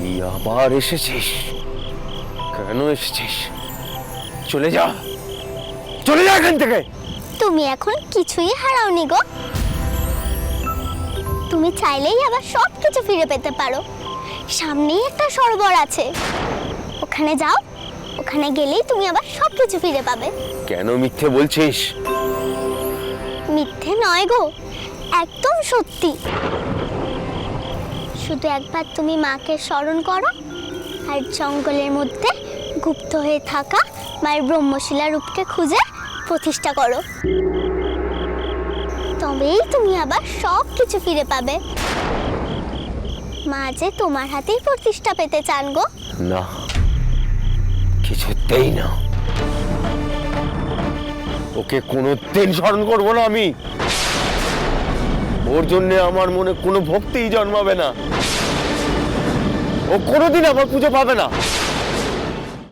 তুই আবার এসেছিস? কেন এসেছিস? চলে যা! চলে যা এখান থেকে! তুমি এখন কিছুই হারাওনি গো। তুমি চাইলেই আবার সব কিছু ফিরে পেতে পারো। সামনেই একটা সরোবর আছে। ওখানে যাও ওখানে গেলেই তুমি আবার সব কিছু ফিরে পাবে। কেন মিথ্যে বলছিস? মিথ্যে নয় গো একদম সত্যি। শুধু একবার তুমি মাকে স্মরণ করো আর জঙ্গলের মধ্যে গুপ্ত হয়ে থাকা মায়ের ব্রহ্মশিলা রূপকে খুঁজে প্রতিষ্ঠা করো। তবেই তুমি আবার সব কিছু ফিরে পাবে। মা যে তোমার হাতেই প্রতিষ্ঠা পেতে চান গো। না, কিছুতেই না। ওকে কোনো দিন স্মরণ করব না আমি। ওর জন্য আমার মনে কোনো ভক্তিই জন্মাবে না। ও কোনোদিন আমার পুজো পাবে না।